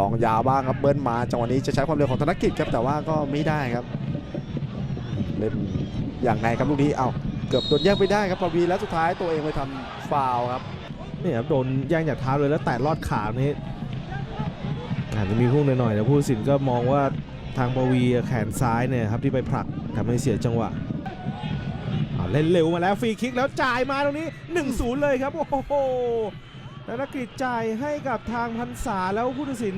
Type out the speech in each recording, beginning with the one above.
ลองยาวบ้างครับเบิ้ลมาจังหวะนี้จะใช้ความเร็วของธนกิจครับแต่ว่าก็ไม่ได้ครับเล่นอย่างไงครับลูกนี้เอ้าเกือบโดนแย่งไปได้ครับปวีแล้วสุดท้ายตัวเองไปทำฟาวครับนี่ครับโดนแย่งจากเท้าเลยแล้วแตะลอดขานี่อาจจะมีพุ่งหน่อยๆแต่ผู้สินก็มองว่าทางปวีแขนซ้ายเนี่ยครับที่ไปผลักทำให้เสียจังหวะเล่นเร็วมาแล้วฟรีคิกแล้วจ่ายมาตรงนี้ 1-0 เลยครับโอ้โห ธนกฤษจ่ายให้กับทางพันษาแล้วผู้ตัดสิน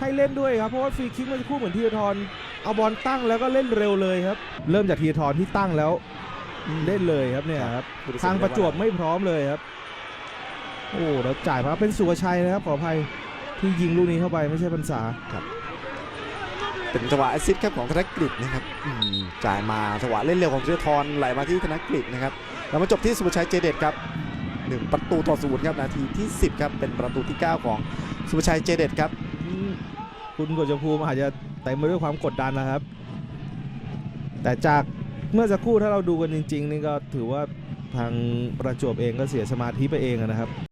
ให้เล่นด้วยครับ เพราะว่าฟรีคิกเมันคู่เหมือนทีรทรเอาบอลตั้งแล้วก็เล่นเร็วเลยครับ เริ่มจากทีรทรที่ตั้งแล้วเล่นเลยครับเนี่ยครับทางประจวบไม่พร้อมเลยครับ โอ้แล้วจ่ายมาเป็นสุวชัยนะครับขออภัยที่ยิงลูกนี้เข้าไปไม่ใช่พรรษาเป็นจังหวะแอสซิสต์ครับของธนกฤษนะครับอืมจ่ายมาจังหวะเล่นเร็วของธีรทรไหลมาที่ธนกฤษนะครับแล้วมาจบที่สุภชัยเจเด็ดครับ 1 ประตูต่อศูนย์ครับนาทีที่ 10 ครับ เป็นประตูที่ 9 ของสุภชัยเจเด็ดครับ คุณกฤษภูมิอาจจะเต็มไปด้วยความกดดันนะครับ แต่จากเมื่อสักครู่ถ้าเราดูกันจริง ๆ นี่ก็ถือว่าทางประจวบเองก็เสียสมาธิไปเองนะครับ